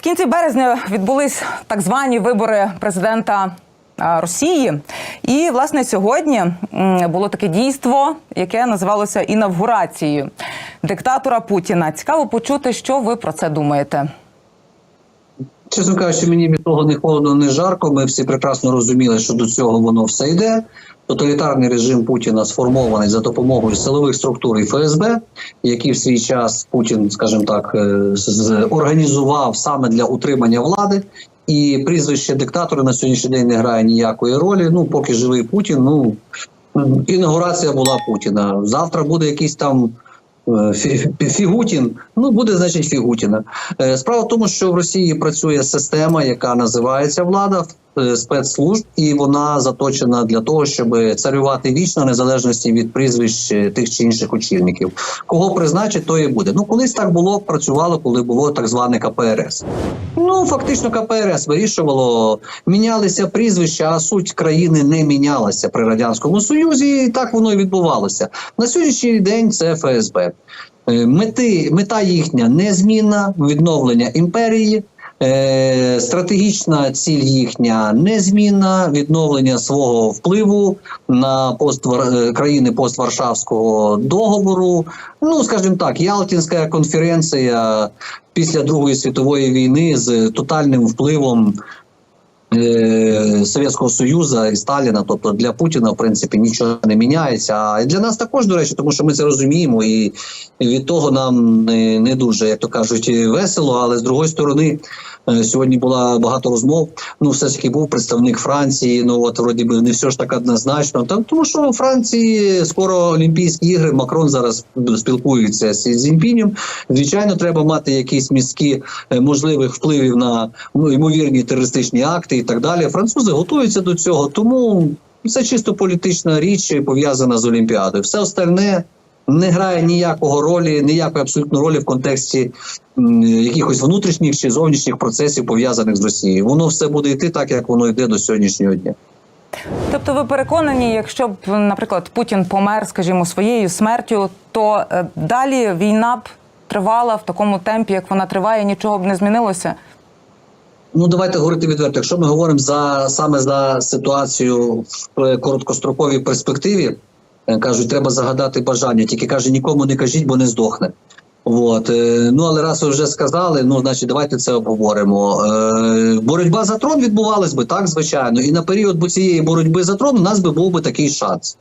В кінці березня відбулись так звані вибори президента Росії. І власне сьогодні було таке дійство, яке називалося інавгурацією диктатора Путіна. Цікаво почути, що ви про це думаєте. Чесно кажучи, мені від того не холодно, не жарко. Ми всі прекрасно розуміли, що до цього воно все йде. Тоталітарний режим Путіна сформований за допомогою силових структур і ФСБ, які в свій час Путін, скажімо так, е, організував саме для утримання влади. І прізвище диктатора на сьогоднішній день не грає ніякої ролі. Ну, поки живий Путін, ну інаугурація була Путіна. Завтра буде якийсь там е, Фігутін. Ну буде значить Фігутіна. Е, Справа в тому, що в Росії працює система, яка називається влада спецслужб, і вона заточена для того, щоб царювати вічно незалежності від прізвищ е, тих чи інших очільників. Кого призначить, то і буде. Ну колись так було, працювало, коли було так зване КПРС. Ну фактично, КПРС вирішувало, мінялися прізвища, а суть країни не мінялася при радянському союзі, і так воно і відбувалося. На сьогоднішній день це ФСБ. Е, Мети, мета їхня незмінна, відновлення імперії. Е, стратегічна ціль їхня незмінна, відновлення свого впливу на пост е, країни постваршавського договору. Ну, скажімо так, Ялтінська конференція після Другої світової війни з тотальним впливом Совєтського Союзу і Сталіна, тобто для Путіна, в принципі, нічого не міняється. А для нас також, до речі, тому що ми це розуміємо, і від того нам не, дуже, як то кажуть, весело. Але з другої сторони, е, сьогодні була багато розмов. Ну, все ж таки був представник Франції. Ну от вроді би не все ж так однозначно. Там тому, що у Франції скоро Олімпійські ігри. Макрон зараз спілкується з Сі Звичайно, треба мати якісь мізки е, можливих впливів на ну, ймовірні терористичні акти і так далі. Французи готуються до цього, тому це чисто політична річ пов'язана з Олімпіадою. Все остальне. Не грає ніякого ролі, ніякої абсолютно ролі в контексті м, якихось внутрішніх чи зовнішніх процесів пов'язаних з Росією. Воно все буде йти так, як воно йде до сьогоднішнього дня. Тобто, ви переконані, якщо б, наприклад, Путін помер, скажімо, своєю смертю, то е, далі війна б тривала в такому темпі, як вона триває, нічого б не змінилося. Ну давайте говорити відверто. Якщо ми говоримо за саме за ситуацію в е, короткостроковій перспективі, кажуть, треба загадати бажання. Тільки каже, нікому не кажіть, бо не здохне. От е, ну але раз ви вже сказали, ну значить, давайте це обговоримо. Е, боротьба за трон відбувалась би так, звичайно, і на період цієї боротьби за трон у нас би був би такий шанс.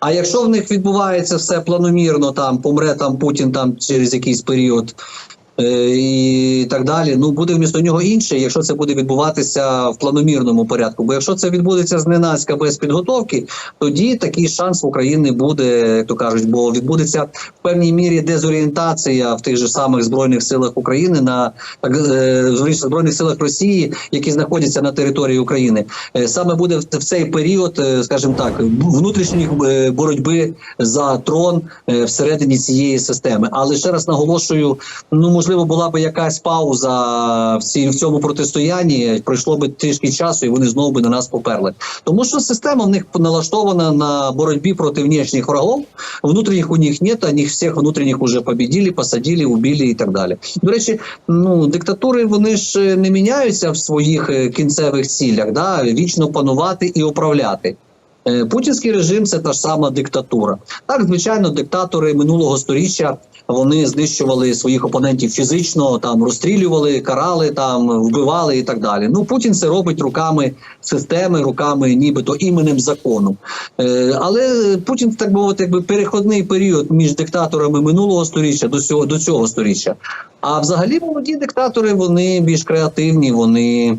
А якщо в них відбувається все планомірно, там помре там Путін там через якийсь період е, і так далі, ну буде вмісто нього інше, якщо це буде відбуватися в планомірному порядку. Бо якщо це відбудеться зненацька без підготовки, тоді такий шанс в України буде, як то кажуть, бо відбудеться в певній мірі дезорієнтація в тих же самих збройних силах України на так е, збройних силах Росії, які знаходяться на території України. Е, Саме буде в в цей період, е, скажімо так, внутрішньої е, боротьби за трон е, всередині цієї системи. Але ще раз наголошую, ну можливо, була би якась пауза в цій в цьому протистоянні. Пройшло би трішки часу, і вони знову би на нас поперли. Тому що система в них налаштована на боротьбі проти внешніх врагов. Внутрішніх у них нет, а них всіх внутрішніх уже победили, посадили, убили і так далі. До речі, ну диктатури вони ж е, не міняються в своїх е, кінцевих цілях, да вічно панувати і управляти. Е, Путінський режим це та ж сама диктатура. Так, звичайно, диктатори минулого сторіччя вони знищували своїх опонентів фізично, там розстрілювали, карали, там вбивали і так далі. Ну Путін це робить руками системи, руками, нібито іменем закону. Е, але Путін, так мовити, якби переходний період між диктаторами минулого сторіччя до цього до цього сторіччя. А взагалі молоді диктатори вони більш креативні, вони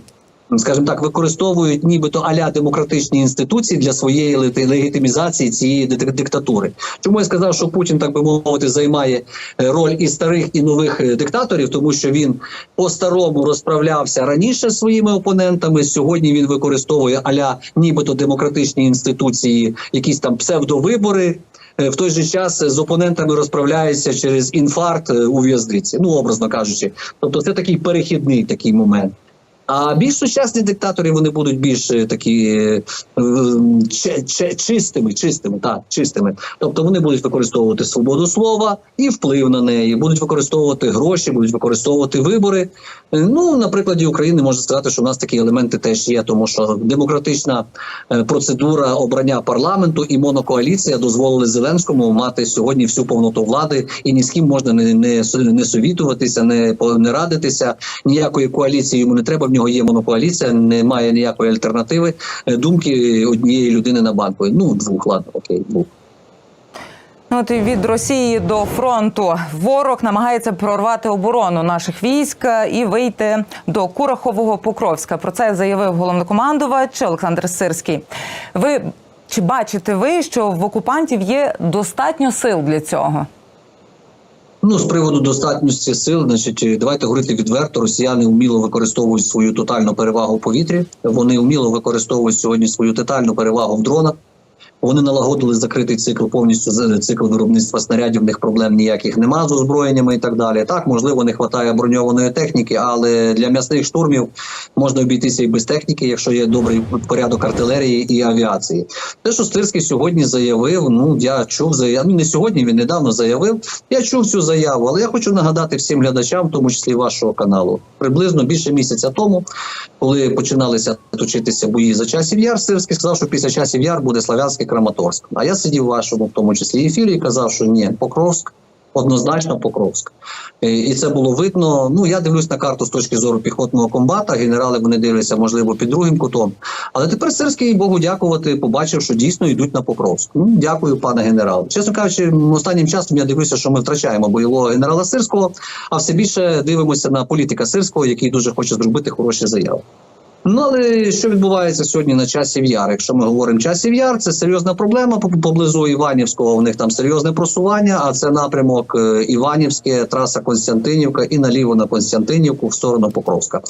скажімо так, використовують нібито аля демократичні інституції для своєї легітимізації цієї дик- диктатури. Чому я сказав, що Путін, так би мовити, займає е, роль і старих, і нових е, диктаторів, тому що він по-старому розправлявся раніше своїми опонентами. Сьогодні він використовує аля нібито демократичні інституції, якісь там псевдовибори. Е, В той же час з опонентами розправляється через інфаркт у в'язниці, ну образно кажучи. Тобто, це такий перехідний такий момент. А більш сучасні диктатори вони будуть більш е, такі е, чи- чи- чистими, чистими, так, чистими. Тобто вони будуть використовувати свободу слова і вплив на неї, будуть використовувати гроші, будуть використовувати вибори. Е, Ну, на прикладі України можна сказати, що в нас такі елементи теж є, тому що демократична процедура обрання парламенту і монокоаліція дозволили Зеленському мати сьогодні всю повноту влади, і ні з ким можна не, не, не совітуватися, не, не радитися. Ніякої коаліції йому не треба. Нього є монокоаліція, немає ніякої альтернативи. Е, Думки однієї людини на банку. Ну двох, ладно, окей, двох. Ну, От і від Росії до фронту ворог намагається прорвати оборону наших військ і вийти до Курахового Покровська. Про це заявив головнокомандувач Олександр Сирський. Ви чи бачите ви, що в окупантів є достатньо сил для цього? Ну, з приводу достатньості сил, значить, е, давайте говорити відверто. Росіяни вміло використовують свою тотальну перевагу в повітрі. Вони вміло використовують сьогодні свою тотальну перевагу в дронах. Вони налагодили закритий цикл, повністю з- цикл виробництва снарядів. Них проблем ніяких нема з озброєннями і так далі. Так, можливо, не вистачає броньованої техніки, але для м'ясних штурмів можна обійтися і без техніки, якщо є добрий порядок артилерії і авіації. Те, що Стирський сьогодні заявив, ну я чув заяву. Ну не сьогодні, він недавно заявив. Я чув цю заяву, але я хочу нагадати всім глядачам, в тому числі вашого каналу, приблизно більше місяця тому, коли починалися точитися бої за часів яр, Сирський сказав, що після часів яр буде Славянський Краматорськ. А я сидів в вашому, в тому числі ефірі, і казав, що ні, Покровськ. Однозначно Покровськ, Е, і це було видно. Ну я дивлюсь на карту з точки зору піхотного комбата. Генерали вони дивляться, можливо, під другим кутом. Але тепер Сирський Богу дякувати, побачив, що дійсно йдуть на Покровськ. Ну дякую, пане генерал. Чесно кажучи, останнім часом я дивлюся, що ми втрачаємо бойового генерала Сирського, а все більше дивимося на політика Сирського, який дуже хоче зробити хороші заяви. Ну але що відбувається сьогодні на часів яр? Якщо ми говоримо часів яр, це серйозна проблема поблизу Іванівського. У них там серйозне просування. А це напрямок е, Іванівське, траса Константинівка і наліво на Константинівку в сторону Покровська.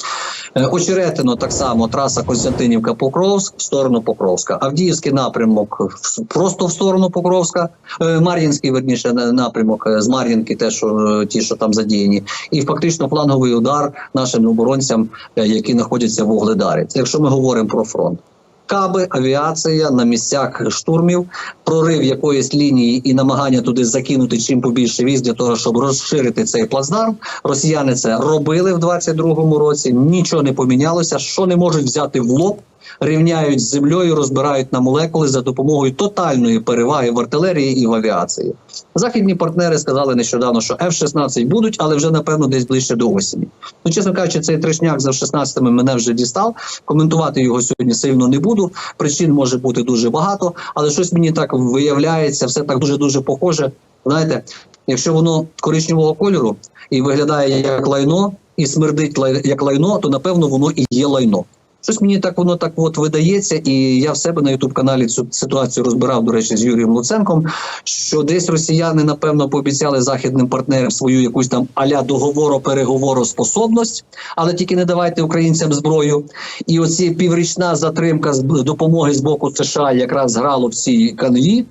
Е, Очеретино так само траса Константинівка Покровськ в сторону Покровська. Авдіївський напрямок просто в сторону Покровська. Е, Мар'їнський верніше напрямок з Мар'їнки, те, що ті, що там задіяні, і фактично фланговий удар нашим оборонцям, які знаходяться в Угледарі. Це якщо ми говоримо про фронт. Каби, авіація на місцях штурмів, прорив якоїсь лінії і намагання туди закинути чим побільше військ для того, щоб розширити цей плацдарм. Росіяни це робили в 22-му році. Нічого не помінялося. Що не можуть взяти в лоб, рівняють з землею, розбирають на молекули за допомогою тотальної переваги в артилерії і в авіації. Західні партнери сказали нещодавно, що F-16 будуть, але вже напевно десь ближче до осені. Ну, чесно кажучи, цей трешняк за F-16 мене вже дістав. Коментувати його сьогодні сильно не буду. Причин може бути дуже багато, але щось мені так виявляється, все так дуже дуже похоже. Знаєте, якщо воно коричневого кольору і виглядає як лайно, і смердить як лайно, то напевно воно і є лайно. Щось мені так воно так от видається, і я в себе на ютуб каналі цю ситуацію розбирав, до речі, з Юрієм Луценком. Що десь росіяни напевно пообіцяли західним партнерам свою якусь там аля договоро переговороспособність, але тільки не давайте українцям зброю. І оці піврічна затримка допомоги з боку США якраз грало в цій канві.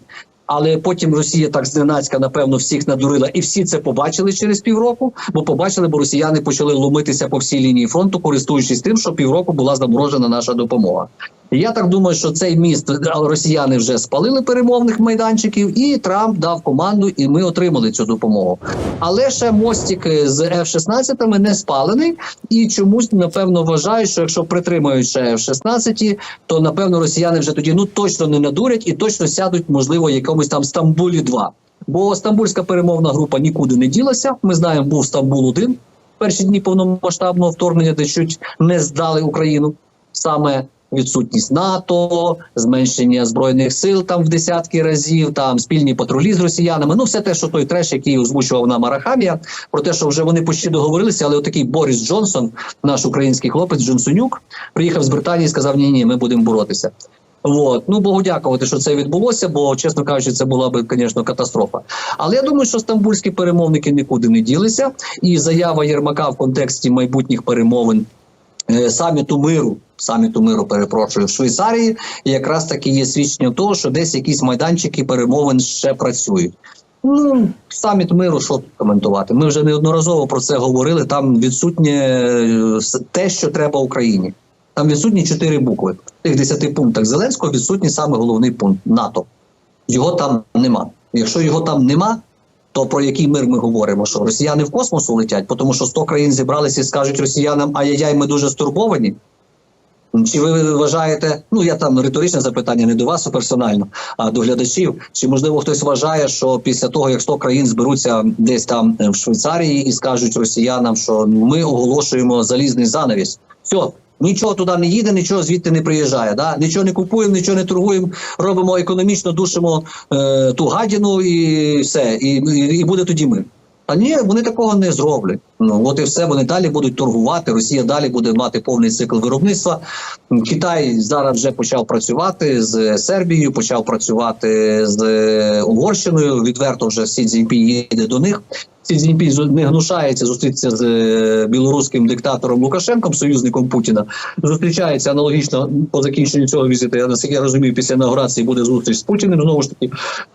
Але потім Росія так зненацька, напевно, всіх надурила, і всі це побачили через півроку. Бо побачили, бо росіяни почали ломитися по всій лінії фронту, користуючись тим, що півроку була заморожена наша допомога. Я так думаю, що цей міст росіяни вже спалили перемовних майданчиків, і Трамп дав команду, і ми отримали цю допомогу. Але ще мостик з F-16 не спалений, і чомусь напевно вважають, що якщо притримають ще F-16, то напевно росіяни вже тоді ну точно не надурять і точно сядуть, можливо, якомусь там Стамбулі 2 Бо стамбульська перемовна група нікуди не ділася. Ми знаємо, був Стамбул 1 перші дні повномасштабного вторгнення, де чуть не здали Україну саме. Відсутність НАТО, зменшення збройних сил там в десятки разів, там спільні патрулі з росіянами. Ну, все те, що той треш, який озвучував нам Арахамія, про те, що вже вони почти договорилися, але отакий Борис Джонсон, наш український хлопець Джонсонюк, приїхав з Британії і сказав: Ні, ні, ми будемо боротися. От. Ну, Богу дякувати, що це відбулося, бо, чесно кажучи, це була б, звісно, катастрофа. Але я думаю, що стамбульські перемовники нікуди не ділися, і заява Єрмака в контексті майбутніх перемовин саміту миру, саміту миру, перепрошую, в Швейцарії, і якраз таки є свідченням того, що десь якісь майданчики перемовин ще працюють. Ну, саміт миру, що тут коментувати. Ми вже неодноразово про це говорили. Там відсутнє е, те, що треба Україні. Там відсутні чотири букви. В тих десяти пунктах Зеленського відсутній саме головний пункт НАТО. Його там нема. Якщо його там нема, то про який мир ми говоримо? Що росіяни в космос улетять, тому що 100 країн зібралися і скажуть росіянам, ай-яй-яй, ми дуже стурбовані. Чи ви вважаєте, ну я там риторичне запитання не до вас персонально, а до глядачів? Чи можливо хтось вважає, що після того, як 100 країн зберуться десь там е, в Швейцарії і скажуть росіянам, що ми оголошуємо залізний занавіс? Все, нічого туди не їде, нічого звідти не приїжджає. Да? Нічого не купуємо, нічого не торгуємо, робимо економічно, душимо е, ту гадіну і все, і, і, і буде тоді мир. А ні, вони такого не зроблять. Ну от і все. Вони далі будуть торгувати. Росія далі буде мати повний цикл виробництва. Китай зараз вже почав працювати з Сербією, почав працювати з Угорщиною. Відверто вже Сі Цзіньпін їде до них. Сі Цзіньпін не гнушається зустрітися з е, білоруським диктатором Лукашенком, союзником Путіна. Зустрічається аналогічно по закінченню цього візиту. Я наскільки я розумію, після інаугурації буде зустріч з Путіним. Знову ж таки,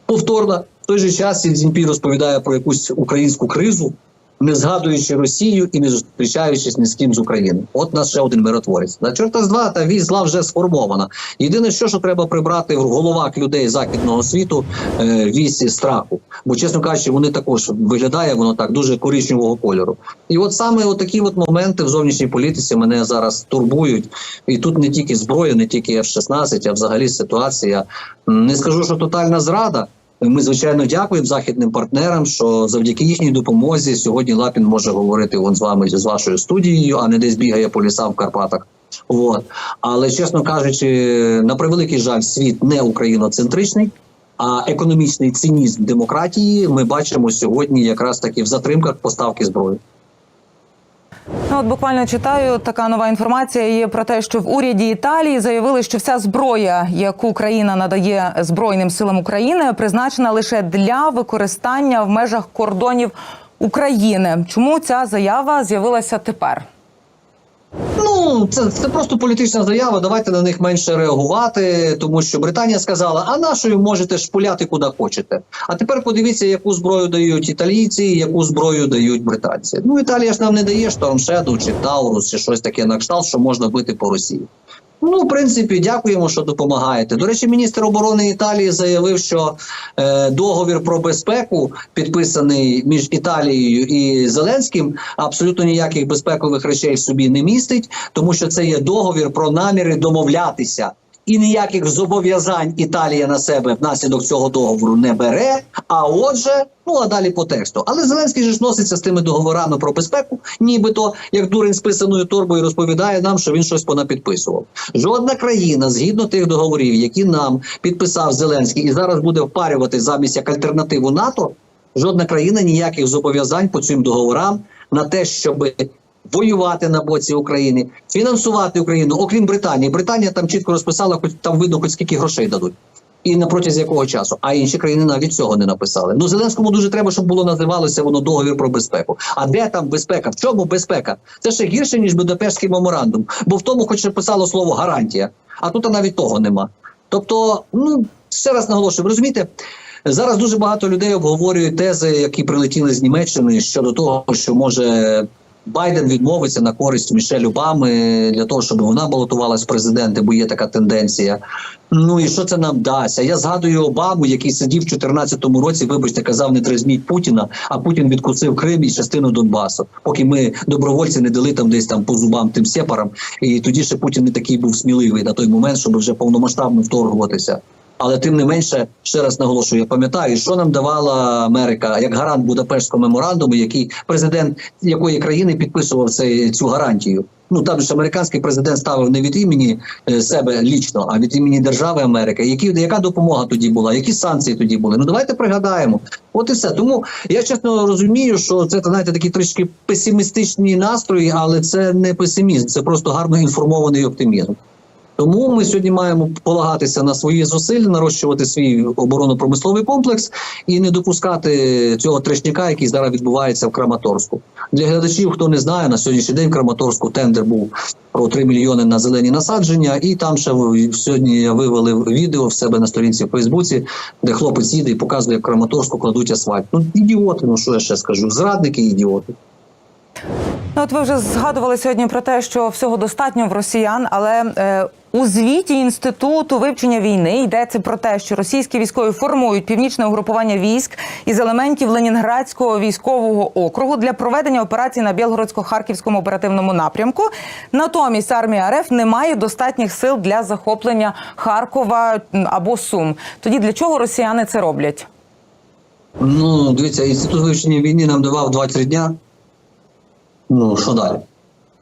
повторна. Той же час Сі Цзіньпін розповідає про якусь українську кризу, не згадуючи Росію і не зустрічаючись ні з ким з України. От нас ще один миротворець. На чорта з два та вісь зла вже сформована. Єдине, що, що треба прибрати в головах людей західного світу е, вісь страху. Бо, чесно кажучи, вони також виглядає воно так дуже коричневого кольору. І от саме такі от моменти в зовнішній політиці мене зараз турбують. І тут не тільки зброя, не тільки F-16, а взагалі ситуація. Не скажу, що тотальна зрада. Ми звичайно дякуємо західним партнерам, що завдяки їхній допомозі сьогодні Лапін може говорити вон з вами з вашою студією, а не десь бігає по лісам в Карпатах. От але чесно кажучи, на превеликий жаль, світ не україноцентричний. А економічний цинізм демократії ми бачимо сьогодні якраз таки в затримках поставки зброї. Ну, от буквально читаю така нова інформація є про те, що в уряді Італії заявили, що вся зброя, яку країна надає Збройним силам України, призначена лише для використання в межах кордонів України. Чому ця заява з'явилася тепер? Ну, це, це просто політична заява. Давайте на них менше реагувати, тому що Британія сказала: а нашою можете шпуляти куди хочете. А тепер подивіться, яку зброю дають італійці, яку зброю дають британці. Ну, Італія ж нам не дає штормшеду чи Таурус, чи щось таке на кшталт, що можна бити по Росії. Ну, в принципі, дякуємо, що допомагаєте. До речі, міністр оборони Італії заявив, що е, договір про безпеку, підписаний між Італією і Зеленським, абсолютно ніяких безпекових речей собі не містить, тому що це є договір про наміри домовлятися. І ніяких зобов'язань Італія на себе внаслідок цього договору не бере. А отже, ну а далі по тексту. Але Зеленський же ж носиться з тими договорами про безпеку, нібито як дурень з писаною торбою розповідає нам, що він щось понапідписував. Жодна країна, згідно тих договорів, які нам підписав Зеленський, і зараз буде впарювати замість як альтернативу НАТО. Жодна країна ніяких зобов'язань по цим договорам на те, щоб воювати на боці України, фінансувати Україну, окрім Британії. Британія там чітко розписала, хоч там видно, хоч скільки грошей дадуть. І на протязі якого часу, а інші країни навіть цього не написали. Ну Зеленському дуже треба, щоб було називалося воно договір про безпеку. А де там безпека? В чому безпека? Це ще гірше ніж Будапештський меморандум, бо в тому, хоч писало слово гарантія, а тут навіть того нема. Тобто, ну ще раз наголошую, розумієте. Зараз дуже багато людей обговорюють тези, які прилетіли з Німеччини щодо того, що може Байден відмовиться на користь Мішель Обами для того, щоб вона балотувалась в президенти, бо є така тенденція. Ну і що це нам дасть? А Я згадую Обаму, який сидів в 2014 році, вибачте, казав, не трезвіть Путіна, а Путін відкусив Крим і частину Донбасу, поки ми добровольці не дали там десь там по зубам тим сепарам. І тоді ще Путін не такий був сміливий на той момент, щоб вже повномасштабно вторгуватися. Але тим не менше, ще раз наголошую, я пам'ятаю, що нам давала Америка як гарант Будапештського меморандуму, який президент якої країни підписував цей цю гарантію. Ну там ж американський президент ставив не від імені е, себе лічно, а від імені держави Америки. Які яка допомога тоді була? Які санкції тоді були? Ну давайте пригадаємо. От і все. Тому я чесно розумію, що це знаєте, такі трішки песимістичні настрої, але це не песимізм, це просто гарно інформований оптимізм. Тому ми сьогодні маємо полагатися на свої зусилля, нарощувати свій оборонно-промисловий комплекс і не допускати цього трешняка, який зараз відбувається в Краматорську. Для глядачів, хто не знає, на сьогоднішній день в Краматорську тендер був про 3 мільйони на зелені насадження, і там ще сьогодні вивели відео в себе на сторінці в Фейсбуці, де хлопець їде і показує, як в Краматорську кладуть асфальт. Ну ідіоти, ну що я ще скажу? Зрадники ідіоти. Ну, от ви вже згадували сьогодні про те, що всього достатньо в росіян, але е, у звіті інституту вивчення війни йдеться про те, що російські військові формують північне угрупування військ із елементів Ленінградського військового округу для проведення операцій на Білгородсько-харківському оперативному напрямку. Натомість армія РФ не має достатніх сил для захоплення Харкова або Сум. Тоді для чого росіяни це роблять? Ну, дивіться, інститут вивчення війни нам давав 23 дня. Ну, що далі?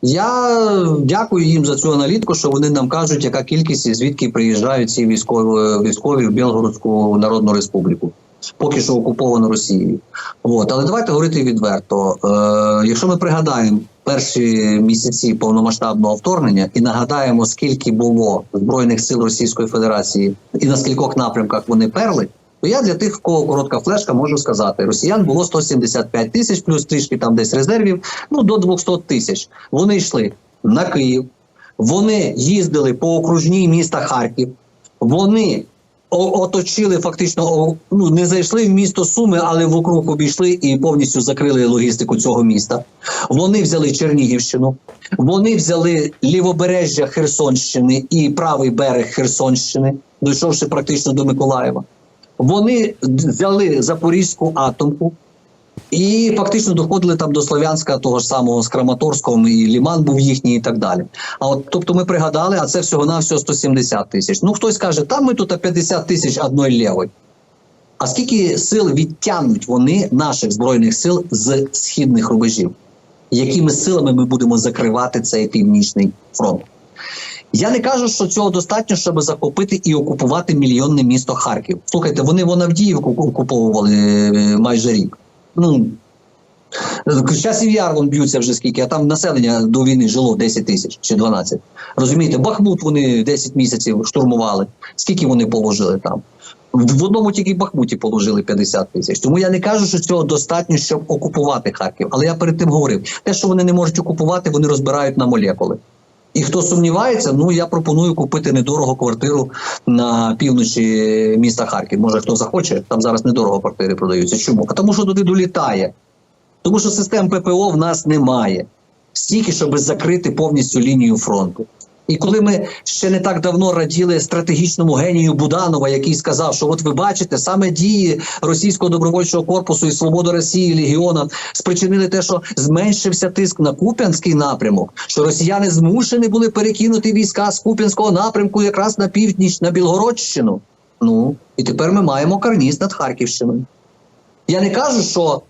Я дякую їм за цю аналітику, що вони нам кажуть, яка кількість і звідки приїжджають ці військові військові в Білгородську Народну Республіку, поки що окуповану Росією. От. Але давайте говорити відверто. Е, якщо ми пригадаємо перші місяці повномасштабного вторгнення і нагадаємо, скільки було збройних сил Російської Федерації і на скількох напрямках вони перли. То я для тих, в кого коротка флешка, можу сказати: росіян було 175 тисяч, плюс трішки там десь резервів, ну до 200 тисяч. Вони йшли на Київ, вони їздили по окружній міста Харків, вони оточили фактично, ну не зайшли в місто Суми, але вокруг обійшли і повністю закрили логістику цього міста. Вони взяли Чернігівщину, вони взяли лівобережжя Херсонщини і правий берег Херсонщини, дійшовши практично до Миколаєва. Вони взяли Запорізьку атомку і фактично доходили там до Слов'янська, того ж самого з Краматорського, і Ліман був їхній, і так далі. А от тобто ми пригадали, а це всього на всього 170 тисяч. Ну хтось каже, там ми тут 50 тисяч одної лівої. А скільки сил відтягнуть вони наших збройних сил з східних рубежів? Якими силами ми будемо закривати цей північний фронт? Я не кажу, що цього достатньо, щоб захопити і окупувати мільйонне місто Харків. Слухайте, вони в Авдіївку окуповували е, майже рік. Ну часів яр вон б'ються вже скільки, а там населення до війни жило 10 тисяч чи 12. Розумієте, Бахмут вони 10 місяців штурмували. Скільки вони положили там? В в одному тільки Бахмуті положили 50 тисяч. Тому я не кажу, що цього достатньо, щоб окупувати Харків. Але я перед тим говорив: те, що вони не можуть окупувати, вони розбирають на молекули. І хто сумнівається, ну я пропоную купити недорого квартиру на півночі міста Харків. Може хто захоче, там зараз недорого квартири продаються. Чому? А тому, що туди долітає. Тому що систем ППО в нас немає стільки, щоб закрити повністю лінію фронту. І коли ми ще не так давно раділи стратегічному генію Буданова, який сказав, що от ви бачите, саме дії російського добровольчого корпусу і свобода Росії Легіона спричинили те, що зменшився тиск на Куп'янський напрямок, що росіяни змушені були перекинути війська з Куп'янського напрямку якраз на північ, на Білгородщину. Ну і тепер ми маємо карніс над Харківщиною. Я не кажу, що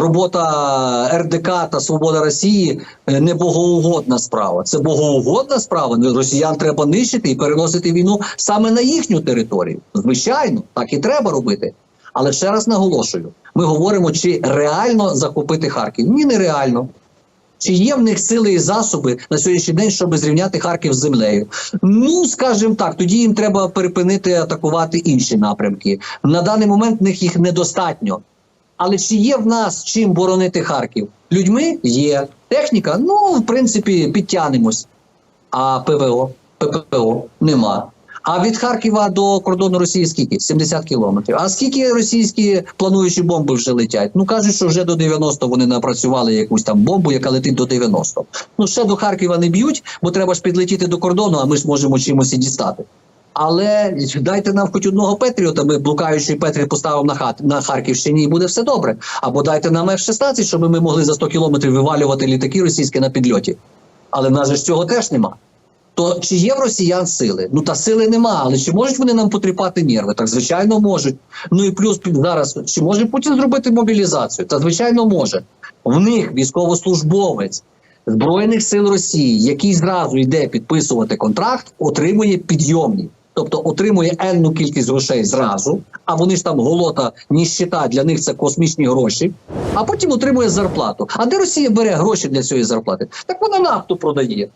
робота РДК та Свобода Росії е, не богоугодна справа. Це богоугодна справа. Росіян треба нищити і переносити війну саме на їхню територію. Звичайно, так і треба робити. Але ще раз наголошую: ми говоримо, чи реально захопити Харків? Ні, нереально. Чи є в них сили і засоби на сьогоднішній день, щоб зрівняти Харків з землею? Ну, скажімо так, тоді їм треба перепинити атакувати інші напрямки. На даний момент в них їх недостатньо. Але чи є в нас чим боронити Харків? Людьми є. Техніка, ну, в принципі, підтягнемось. А ПВО, ППО нема. А від Харкова до кордону Росії скільки? 70 кілометрів. А скільки російські плануючі бомби вже летять? Ну кажуть, що вже до 90 вони напрацювали якусь там бомбу, яка летить до 90. Ну ще до Харкова не б'ють, бо треба ж підлетіти до кордону, а ми ж можемо чимось і дістати. Але дайте нам хоч одного Петріота, ми блукаючий Петрі поставимо на хат на Харківщині, і буде все добре. Або дайте нам F-16, щоб ми могли за 100 кілометрів вивалювати літаки російські на підльоті. Але в нас же цього теж нема. То чи є в росіян сили? Ну та сили нема, але чи можуть вони нам потріпати нерви? Так звичайно можуть. Ну і плюс зараз чи може Путін зробити мобілізацію? Та звичайно може. В них військовослужбовець Збройних сил Росії, який зразу йде підписувати контракт, отримує підйомні. Тобто отримує енну кількість грошей зразу, а вони ж там голота, ніщита, для них це космічні гроші, а потім отримує зарплату. А де Росія бере гроші для цієї зарплати? Так вона нафту продає.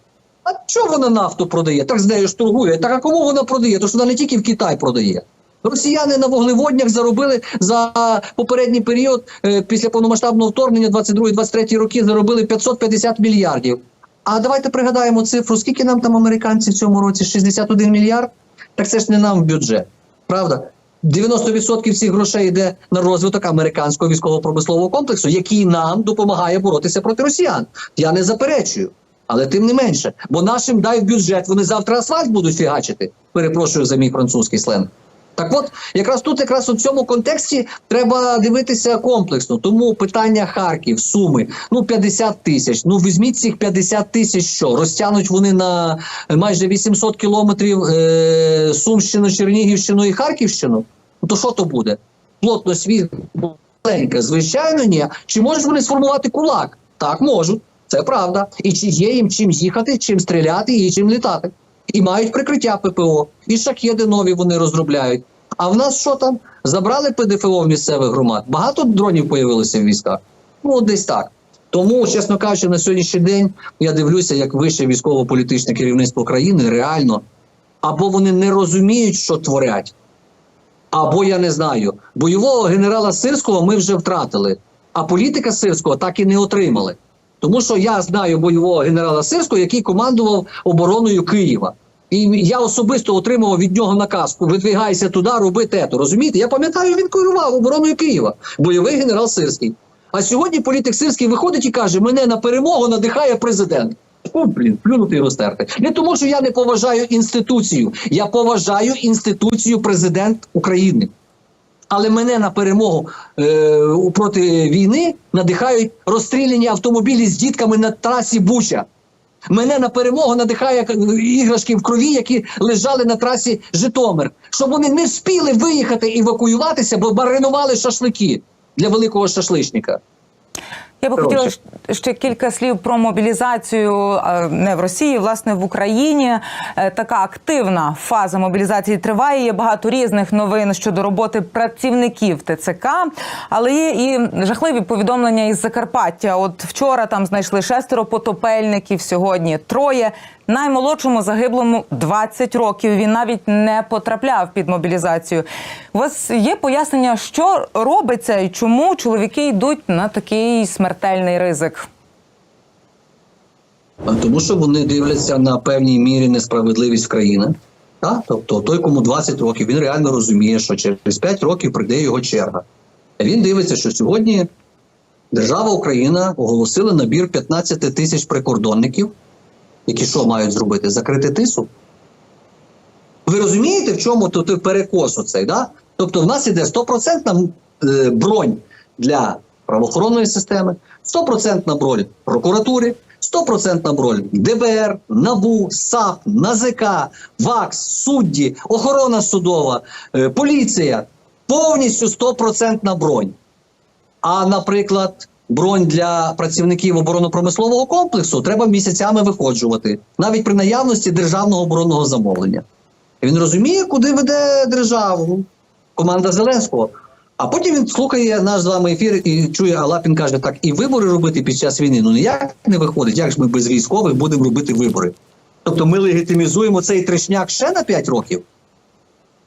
А чого вона нафту продає? Так з нею ж торгує. Так а кому вона продає? Тож вона не тільки в Китай продає. Росіяни на вуглеводнях заробили за попередній період е, після повномасштабного вторгнення 22-23 роки заробили 550 мільярдів. А давайте пригадаємо цифру, скільки нам там американці в цьому році? 61 мільярд? Так це ж не нам в бюджет, правда? 90% всіх грошей йде на розвиток американського військово-промислового комплексу, який нам допомагає боротися проти росіян. Я не заперечую, але тим не менше, бо нашим дай в бюджет, вони завтра асфальт будуть фігачити. Перепрошую за мій французький сленг. Так от, якраз тут, якраз у цьому контексті треба дивитися комплексно. Тому питання Харків, Суми, ну 50 тисяч. Ну візьміть цих 50 тисяч, що розтягнуть вони на майже 800 кілометрів е, Сумщину, Чернігівщину і Харківщину. Ну то що то буде? Плотність від маленька, звичайно, ні. Чи можуть вони сформувати кулак? Так, можуть. Це правда. І чи є їм чим їхати, чим стріляти і чим літати? І мають прикриття ППО, і шахеди нові вони розробляють. А в нас що там? Забрали ПДФО в місцевих громад. Багато дронів появилося в військах. Ну, десь так. Тому, чесно кажучи, на сьогоднішній день я дивлюся, як вище військово-політичне керівництво країни реально або вони не розуміють, що творять, або я не знаю. Бойового генерала Сирського ми вже втратили, а політика Сирського так і не отримали. Тому що я знаю бойового генерала Сирського, який командував обороною Києва. І я особисто отримував від нього наказ: видвигайся туди, роби тето. Розумієте? Я пам'ятаю, він керував обороною Києва, бойовий генерал Сирський. А сьогодні політик Сирський виходить і каже: мене на перемогу надихає президент. О, блін, плюнути і розтерти. Не тому, що я не поважаю інституцію. Я поважаю інституцію президент України. Але мене на перемогу е, проти війни надихають розстріляні автомобілі з дітками на трасі Буча. Мене на перемогу надихає іграшки в крові, які лежали на трасі Житомир, щоб вони не спіли виїхати евакуюватися, бо маринували шашлики для великого шашличника. Я би хотіла ще кілька слів про мобілізацію не в Росії, власне, в Україні. Е, Така активна фаза мобілізації триває. Є багато різних новин щодо роботи працівників ТЦК, але є і жахливі повідомлення із Закарпаття. От вчора там знайшли шестеро потопельників, сьогодні троє. Наймолодшому загиблому 20 років. Він навіть не потрапляв під мобілізацію. У вас є пояснення, що робиться і чому чоловіки йдуть на такий смертельний ризик? Тому що вони дивляться на певній мірі несправедливість країни. Так? Тобто той, кому 20 років, він реально розуміє, що через 5 років прийде його черга. Він дивиться, що сьогодні держава Україна оголосила набір 15 тисяч прикордонників, які що мають зробити? Закрити тису. Ви розумієте, в чому тут перекос оцей? Да? Тобто, в нас іде 100% е, бронь для правоохоронної системи, 100% бронь прокуратури, 100% бронь ДБР, НАБУ, САП, НАЗК, ВАКС, судді, охорона судова, е, поліція. Повністю 100% бронь. А, наприклад, бронь для працівників оборонно-промислового комплексу треба місяцями виходжувати, навіть при наявності державного оборонного замовлення. Він розуміє, куди веде державу команда Зеленського. А потім він слухає наш з вами ефір і чує, а Лапін каже: так, і вибори робити під час війни. Ну ніяк не виходить. Як ж ми без військових будемо робити вибори? Тобто ми легітимізуємо цей трешняк ще на 5 років.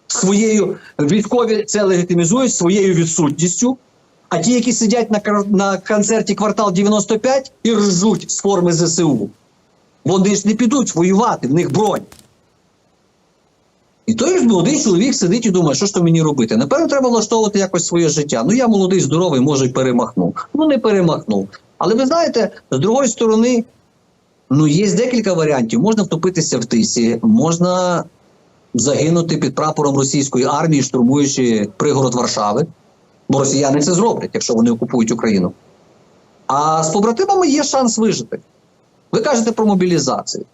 Своєю військові це легітимізують своєю відсутністю. А ті, які сидять на, на концерті квартал 95 і ржуть з форми ЗСУ, вони ж не підуть воювати, в них бронь. І той ж молодий чоловік сидить і думає, що ж то мені робити? Напевно, треба влаштовувати якось своє життя. Ну я молодий, здоровий, може, й перемахнув. Ну не перемахнув. Але ви знаєте, з другої сторони, ну є декілька варіантів. Можна втопитися в тисі, можна загинути під прапором російської армії, штурмуючи пригород Варшави. Бо росіяни це зроблять, якщо вони окупують Україну. А з побратимами є шанс вижити. Ви кажете про мобілізацію.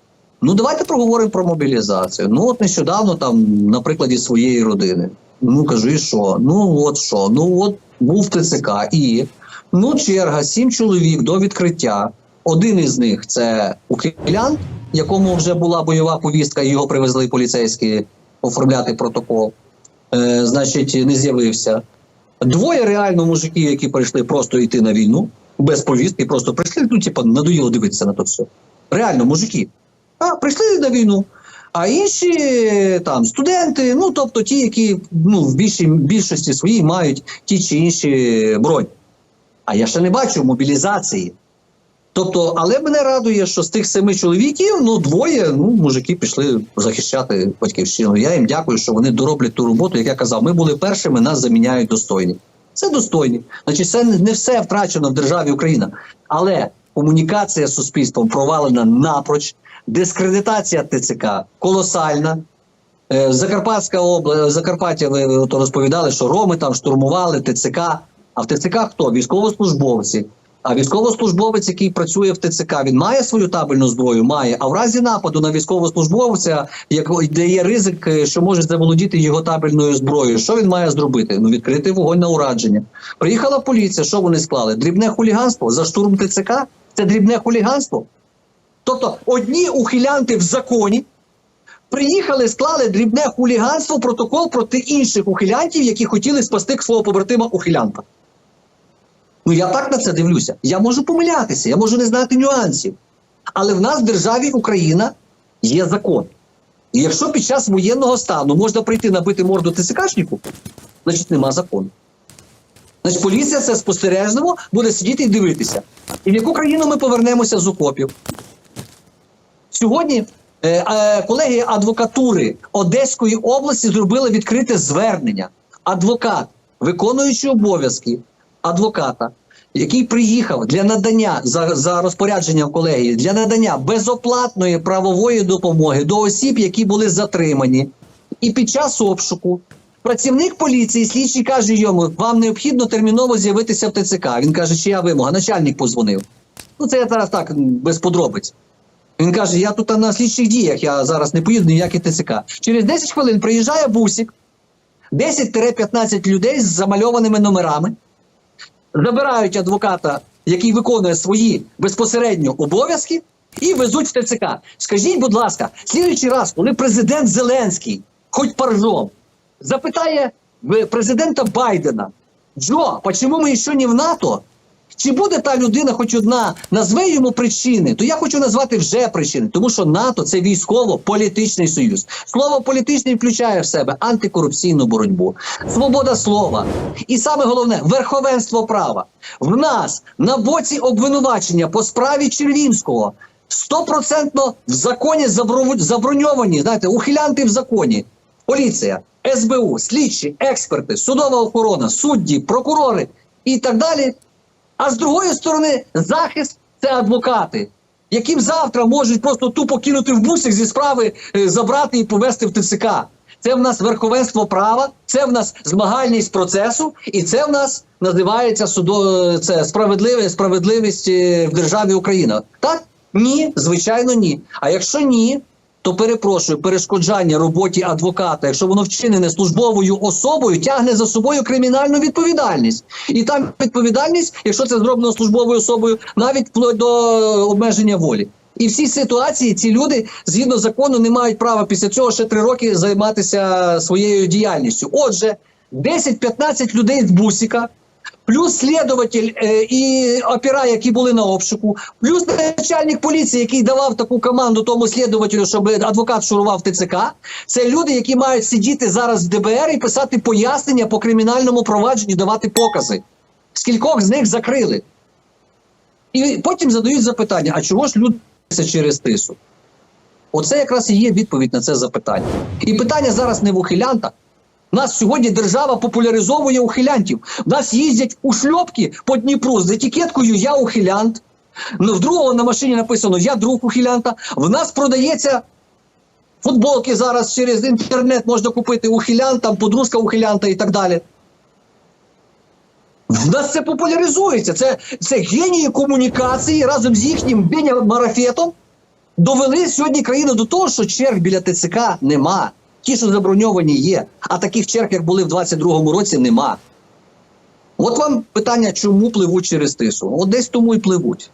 Ну, давайте проговоримо про мобілізацію. Ну, от нещодавно, там, на прикладі своєї родини. Ну, кажу, і що? Ну, от що? Ну, от був ТЦК і ну, черга, сім чоловік до відкриття. Один із них це ухилян, якому вже була бойова повістка, його привезли поліцейські оформляти протокол. Е, значить, не з'явився. Двоє реально мужиків, які прийшли просто йти на війну без повістки, просто прийшли, ну, типу, надоїло дивитися на то все. Реально, мужики. А, прийшли на війну. А інші там студенти, ну тобто ті, які ну, в більшій більшості своїй мають ті чи інші бронь. А я ще не бачу мобілізації. Тобто, але мене радує, що з тих семи чоловіків, ну двоє, ну мужики пішли захищати батьківщину. Я їм дякую, що вони дороблять ту роботу. Як я казав, ми були першими, нас заміняють достойні. Це достойні. Значить, це не все втрачено в державі Україна. Але комунікація з суспільством провалена напроч, дискредитація ТЦК колосальна. Е, Закарпатська область, Закарпаття, ви ото розповідали, що Роми там штурмували ТЦК. А в ТЦК хто? Військовослужбовці. А військовослужбовець, який працює в ТЦК, він має свою табельну зброю? Має. А в разі нападу на військовослужбовця, як де є ризик, е, що може заволодіти його табельною зброєю, що він має зробити? Ну відкрити вогонь на ураження. Приїхала поліція. Що вони склали? Дрібне хуліганство за штурм ТЦК? Це дрібне хуліганство. Тобто одні ухилянти в законі приїхали, склали дрібне хуліганство, протокол проти інших ухилянтів, які хотіли спасти свого побратима ухилянта. Ну я так на це дивлюся. Я можу помилятися, я можу не знати нюансів. Але в нас в державі Україна є закон. І якщо під час воєнного стану можна прийти набити морду ТСКшнику, значить нема закону. Значить, поліція це спостережливо буде сидіти і дивитися. І в яку країну ми повернемося з окопів? Сьогодні е, е, колеги адвокатури Одеської області зробили відкрите звернення. Адвокат, виконуючи обов'язки адвоката, який приїхав для надання за, за розпорядженням колегії для надання безоплатної правової допомоги до осіб, які були затримані, і під час обшуку. Працівник поліції, слідчий каже йому: вам необхідно терміново з'явитися в ТЦК. Він каже, чия вимога. Начальник позвонив. Ну, це я зараз так без подробиць. Він каже: я тут на слідчих діях, я зараз не поїду ніякі ТЦК. Через 10 хвилин приїжджає бусик, 10-15 людей з замальованими номерами, забирають адвоката, який виконує свої безпосередньо обов'язки, і везуть в ТЦК. Скажіть, будь ласка, слідуючий раз, коли президент Зеленський, хоч паржом, запитає президента Байдена: Джо, чому ми ще не в НАТО? Чи буде та людина хоч одна, назве йому причини, то я хочу назвати вже причини, тому що НАТО це військово-політичний союз. Слово політичний включає в себе антикорупційну боротьбу, свобода слова. І саме головне верховенство права. В нас на боці обвинувачення по справі Червінського стопроцентно в законі заброньовані, знаєте, ухилянти в законі. Поліція, СБУ, слідчі, експерти, судова охорона, судді, прокурори і так далі. А з другої сторони, захист це адвокати, яким завтра можуть просто тупо кинути в бусик зі справи, е, забрати і повести в ТЦК. Це в нас верховенство права, це в нас змагальність процесу, і це в нас називається судо... це справедливе, справедливість е, в державі Україна. Так? Ні, звичайно, ні. А якщо ні, то перепрошую, перешкоджання роботі адвоката, якщо воно вчинене службовою особою, тягне за собою кримінальну відповідальність. І там відповідальність, якщо це зроблено службовою особою, навіть до обмеження волі. І всі ситуації ці люди згідно закону не мають права після цього ще три роки займатися своєю діяльністю. Отже, 10-15 людей з бусика. Плюс слідователь е, і опера, які були на обшуку, плюс начальник поліції, який давав таку команду тому слідователю, щоб адвокат шурував ТЦК. Це люди, які мають сидіти зараз в ДБР і писати пояснення по кримінальному провадженню, давати покази. Скількох з них закрили. І потім задають запитання: а чого ж люди через тису? Оце якраз і є відповідь на це запитання. І питання зараз не в ухилянтах. У нас сьогодні держава популяризовує ухилянтів. У нас їздять у шльопки по Дніпру з етикеткою Я ухилянт. Ну, в другого на машині написано Я друг ухилянта. В нас продається футболки зараз через інтернет можна купити ухилянт, там подружка ухилянта і так далі. В нас це популяризується. Це, це генії комунікації разом з їхнім Беня Марафетом довели сьогодні країну до того, що черг біля ТЦК нема. Ті, що заброньовані, є. А таких черг, як були в 22-му році, нема. От вам питання, чому пливуть через тису. От десь тому і пливуть.